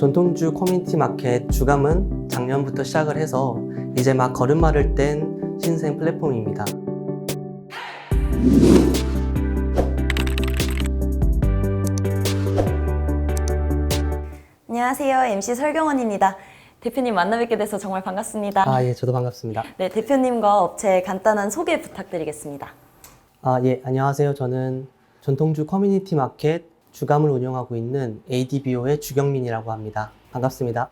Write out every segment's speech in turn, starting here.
전통주 커뮤니티 마켓 주감은 작년부터 시작을 해서 이제 막 걸음마를 뗀 신생 플랫폼입니다. 안녕하세요. MC 설경원입니다. 대표님 만나 뵙게 돼서 정말 반갑습니다. 아, 예, 저도 반갑습니다. 네, 대표님과 업체 간단한 소개 부탁드리겠습니다. 아, 예, 안녕하세요. 저는 전통주 커뮤니티 마켓 주감을 운영하고 있는 ADBO의 주경민이라고 합니다. 반갑습니다.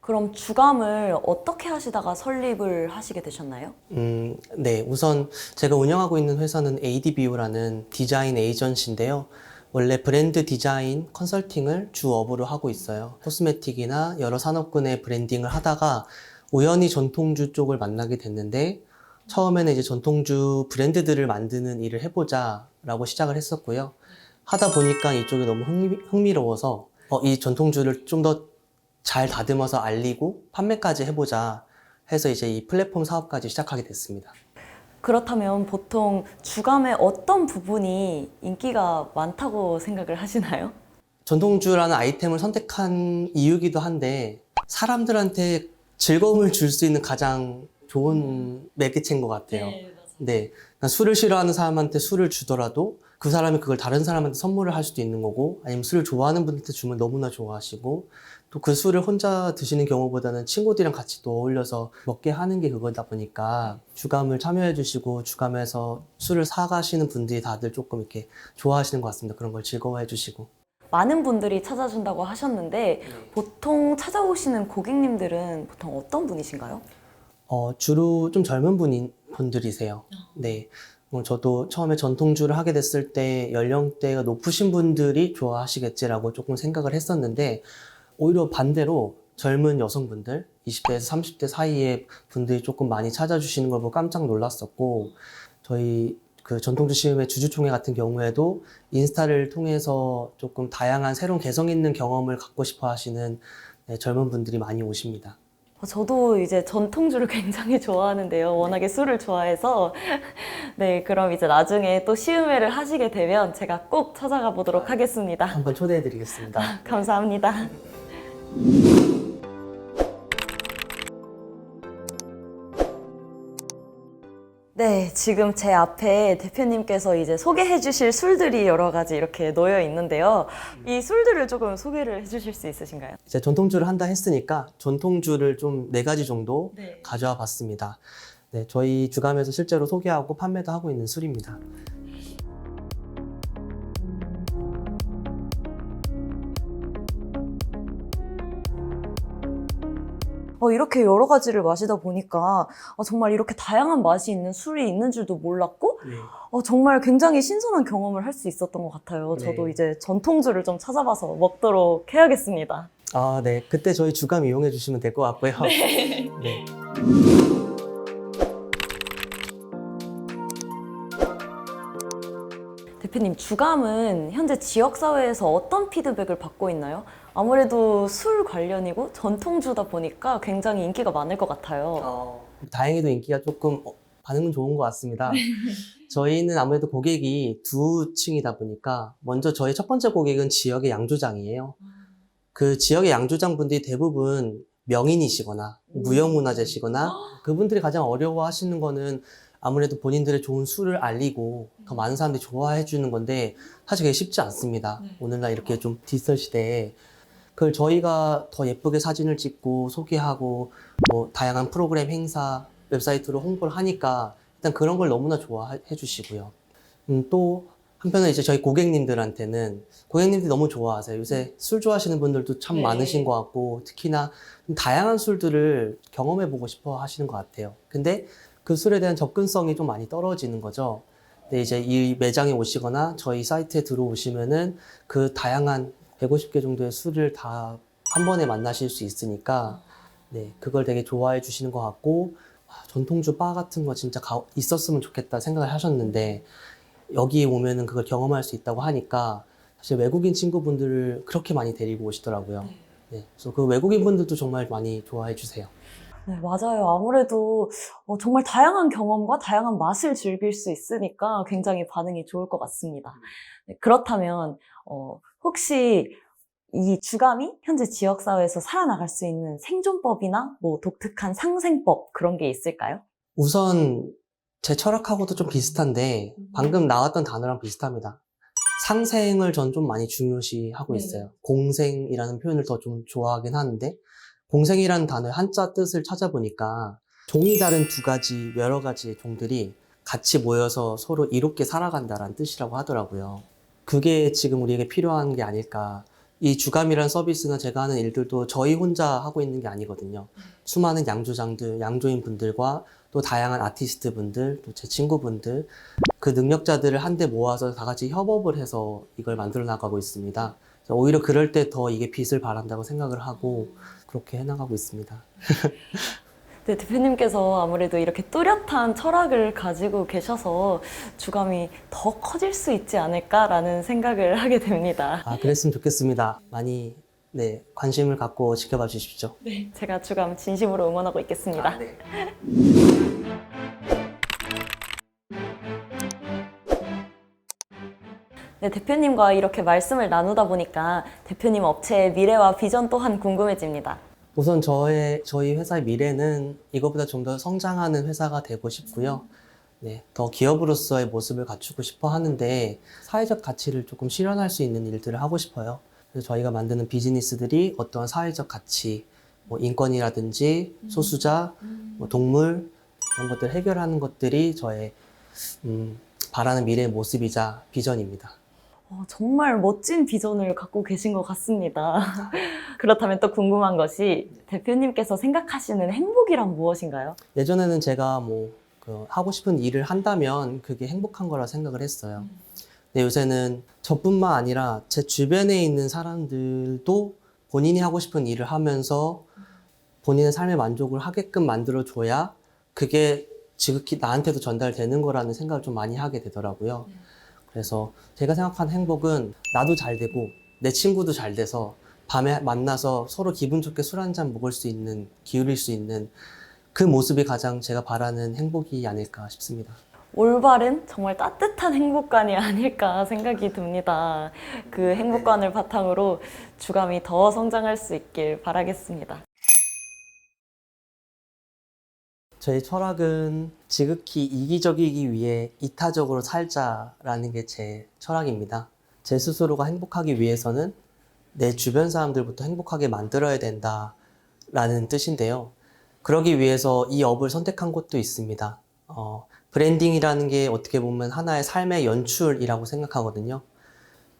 그럼 주감을 어떻게 하시다가 설립을 하시게 되셨나요? 음, 네. 우선 제가 운영하고 있는 회사는 ADBO라는 디자인 에이전시인데요. 원래 브랜드 디자인 컨설팅을 주 업으로 하고 있어요. 코스메틱이나 여러 산업군의 브랜딩을 하다가 우연히 전통주 쪽을 만나게 됐는데 처음에는 이제 전통주 브랜드들을 만드는 일을 해보자 라고 시작을 했었고요. 하다 보니까 이쪽이 너무 흥미, 흥미로워서 어, 이 전통주를 좀 더 잘 다듬어서 알리고 판매까지 해보자 해서 이제 이 플랫폼 사업까지 시작하게 됐습니다. 그렇다면 보통 주감의 어떤 부분이 인기가 많다고 생각을 하시나요? 전통주라는 아이템을 선택한 이유기도 한데 사람들한테 즐거움을 줄 수 있는 가장 좋은 매개체인 것 같아요. 네. 그러니까 술을 싫어하는 사람한테 술을 주더라도 그 사람이 그걸 다른 사람한테 선물을 할 수도 있는 거고 아니면 술을 좋아하는 분한테 주면 너무나 좋아하시고 또 그 술을 혼자 드시는 경우보다는 친구들이랑 같이 또 어울려서 먹게 하는 게 그거다 보니까 주감을 참여해 주시고 주감에서 술을 사가시는 분들이 다들 조금 이렇게 좋아하시는 것 같습니다. 그런 걸 즐거워해 주시고. 많은 분들이 찾아준다고 하셨는데 보통 찾아오시는 고객님들은 보통 어떤 분이신가요? 어, 주로 좀 젊은 분인 분들이세요. 네. 어, 저도 처음에 전통주를 하게 됐을 때 연령대가 높으신 분들이 좋아하시겠지라고 조금 생각을 했었는데 오히려 반대로 젊은 여성분들, 20대에서 30대 사이의 분들이 조금 많이 찾아주시는 걸 보고 깜짝 놀랐었고 저희 그 전통주 시음의 주주총회 같은 경우에도 인스타를 통해서 조금 다양한 새로운 개성 있는 경험을 갖고 싶어 하시는 네, 젊은 분들이 많이 오십니다. 어, 저도 이제 전통주를 굉장히 좋아하는데요. 워낙에 술을 좋아해서. 네, 그럼 이제 나중에 또 시음회를 하시게 되면 제가 꼭 찾아가 보도록 하겠습니다. 한번 초대해 드리겠습니다. 감사합니다. 네, 지금 제 앞에 대표님께서 이제 소개해 주실 술들이 여러 가지 이렇게 놓여 있는데요. 이 술들을 조금 소개를 해 주실 수 있으신가요? 이제 전통주를 한다 했으니까 전통주를 좀 네 가지 정도 네. 가져와 봤습니다. 네, 저희 주감에서 실제로 소개하고 판매도 하고 있는 술입니다. 어, 이렇게 여러 가지를 마시다 보니까 어, 정말 이렇게 다양한 맛이 있는 술이 있는 줄도 몰랐고 네. 어, 정말 굉장히 신선한 경험을 할 수 있었던 것 같아요. 저도 네. 이제 전통주를 좀 찾아봐서 먹도록 해야겠습니다. 아, 네. 그때 저희 주감 이용해 주시면 될 것 같고요. 네. 대표님, 주감은 현재 지역사회에서 어떤 피드백을 받고 있나요? 아무래도 술 관련이고 전통주다 보니까 굉장히 인기가 많을 것 같아요. 어, 다행히도 인기가 조금 어, 반응은 좋은 것 같습니다. 저희는 아무래도 고객이 두 층이다 보니까 먼저 저희 첫 번째 고객은 지역의 양조장이에요. 그 지역의 양조장 분들이 대부분 명인이시거나 무형문화재시거나 그분들이 가장 어려워하시는 거는 아무래도 본인들의 좋은 술을 알리고 더 많은 사람들이 좋아해 주는 건데 사실 그게 쉽지 않습니다. 오늘날 이렇게 좀 디지털 시대에 그걸 저희가 더 예쁘게 사진을 찍고 소개하고 뭐 다양한 프로그램 행사 웹사이트로 홍보를 하니까 일단 그런 걸 너무나 좋아해 주시고요. 음, 또 한편은 이제 저희 고객님들한테는 고객님들이 너무 좋아하세요. 요새 술 좋아하시는 분들도 참 네. 많으신 것 같고 특히나 좀 다양한 술들을 경험해 보고 싶어 하시는 것 같아요. 근데 그 술에 대한 접근성이 좀 많이 떨어지는 거죠. 근데 이제 이 매장에 오시거나 저희 사이트에 들어오시면은 그 다양한 150개 정도의 술을 다 한 번에 만나실 수 있으니까 네, 그걸 되게 좋아해 주시는 것 같고 아, 전통주 바 같은 거 진짜 가- 있었으면 좋겠다 생각을 하셨는데 여기 오면은 그걸 경험할 수 있다고 하니까 사실 외국인 친구분들을 그렇게 많이 데리고 오시더라고요. 네, 그래서 그 외국인 분들도 정말 많이 좋아해 주세요. 네, 맞아요. 아무래도 어, 정말 다양한 경험과 다양한 맛을 즐길 수 있으니까 굉장히 반응이 좋을 것 같습니다. 네, 그렇다면 어, 혹시 이 주감이 현재 지역사회에서 살아나갈 수 있는 생존법이나 뭐 독특한 상생법 그런 게 있을까요? 우선 제 철학하고도 좀 비슷한데 방금 나왔던 단어랑 비슷합니다. 상생을 전 좀 많이 중요시하고 네. 있어요. 공생이라는 표현을 더 좀 좋아하긴 하는데 공생이라는 단어의 한자 뜻을 찾아보니까 종이 다른 두 가지 여러 가지의 종들이 같이 모여서 서로 이롭게 살아간다라는 뜻이라고 하더라고요. 그게 지금 우리에게 필요한 게 아닐까. 이 주감이라는 서비스는 제가 하는 일들도 저희 혼자 하고 있는 게 아니거든요. 수많은 양조장들, 양조인 분들과 또 다양한 아티스트 분들, 또 제 친구분들, 그 능력자들을 한데 모아서 다 같이 협업을 해서 이걸 만들어 나가고 있습니다. 오히려 그럴 때 더 이게 빛을 발한다고 생각을 하고 그렇게 해나가고 있습니다. 네, 대표님께서 아무래도 이렇게 뚜렷한 철학을 가지고 계셔서 주감이 더 커질 수 있지 않을까라는 생각을 하게 됩니다. 아, 그랬으면 좋겠습니다. 많이 네, 관심을 갖고 지켜봐 주십시오. 네, 제가 주감 진심으로 응원하고 있겠습니다. 네. 네, 대표님과 이렇게 말씀을 나누다 보니까 대표님 업체의 미래와 비전 또한 궁금해집니다. 우선 저의 저희 회사의 미래는 이거보다 좀 더 성장하는 회사가 되고 싶고요. 네, 더 기업으로서의 모습을 갖추고 싶어 하는데 사회적 가치를 조금 실현할 수 있는 일들을 하고 싶어요. 그래서 저희가 만드는 비즈니스들이 어떠한 사회적 가치, 뭐 인권이라든지 소수자, 뭐 동물 이런 것들 을 해결하는 것들이 저의 음, 바라는 미래의 모습이자 비전입니다. 어, 정말 멋진 비전을 갖고 계신 것 같습니다. 그렇다면 또 궁금한 것이 대표님께서 생각하시는 행복이란 무엇인가요? 예전에는 제가 뭐, 그 하고 싶은 일을 한다면 그게 행복한 거라 생각을 했어요. 근데 요새는 저뿐만 아니라 제 주변에 있는 사람들도 본인이 하고 싶은 일을 하면서 본인의 삶의 만족을 하게끔 만들어줘야 그게 지극히 나한테도 전달되는 거라는 생각을 좀 많이 하게 되더라고요. 그래서 제가 생각하는 행복은 나도 잘 되고 내 친구도 잘 돼서 밤에 만나서 서로 기분 좋게 술 한 잔 먹을 수 있는, 기울일 수 있는 그 모습이 가장 제가 바라는 행복이 아닐까 싶습니다. 올바른 정말 따뜻한 행복관이 아닐까 생각이 듭니다. 그 행복관을 바탕으로 주감이 더 성장할 수 있길 바라겠습니다. 저의 철학은 지극히 이기적이기 위해 이타적으로 살자라는 게 제 철학입니다. 제 스스로가 행복하기 위해서는 내 주변 사람들부터 행복하게 만들어야 된다라는 뜻인데요. 그러기 위해서 이 업을 선택한 것도 있습니다. 어, 브랜딩이라는 게 어떻게 보면 하나의 삶의 연출이라고 생각하거든요.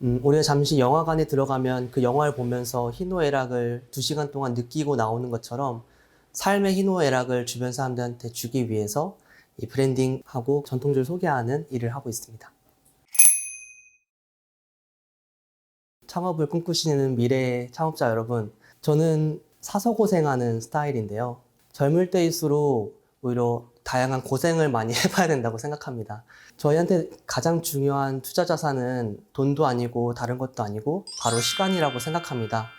음, 우리가 잠시 영화관에 들어가면 그 영화를 보면서 희노애락을 두 시간 동안 느끼고 나오는 것처럼 삶의 희노애락을 주변 사람들한테 주기 위해서 이 브랜딩하고 전통주를 소개하는 일을 하고 있습니다. 창업을 꿈꾸시는 미래의 창업자 여러분, 저는 사서 고생하는 스타일인데요. 젊을 때일수록 오히려 다양한 고생을 많이 해봐야 된다고 생각합니다. 저희한테 가장 중요한 투자 자산은 돈도 아니고 다른 것도 아니고 바로 시간이라고 생각합니다.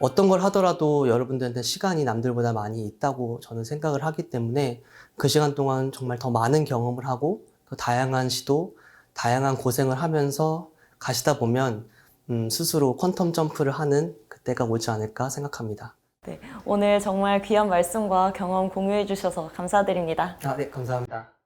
어떤 걸 하더라도 여러분들한테 시간이 남들보다 많이 있다고 저는 생각을 하기 때문에 그 시간 동안 정말 더 많은 경험을 하고 더 다양한 시도, 다양한 고생을 하면서 가시다 보면 음, 스스로 퀀텀 점프를 하는 그때가 오지 않을까 생각합니다. 오늘 정말 귀한 말씀과 경험 공유해 주셔서 감사드립니다. 아, 네, 감사합니다.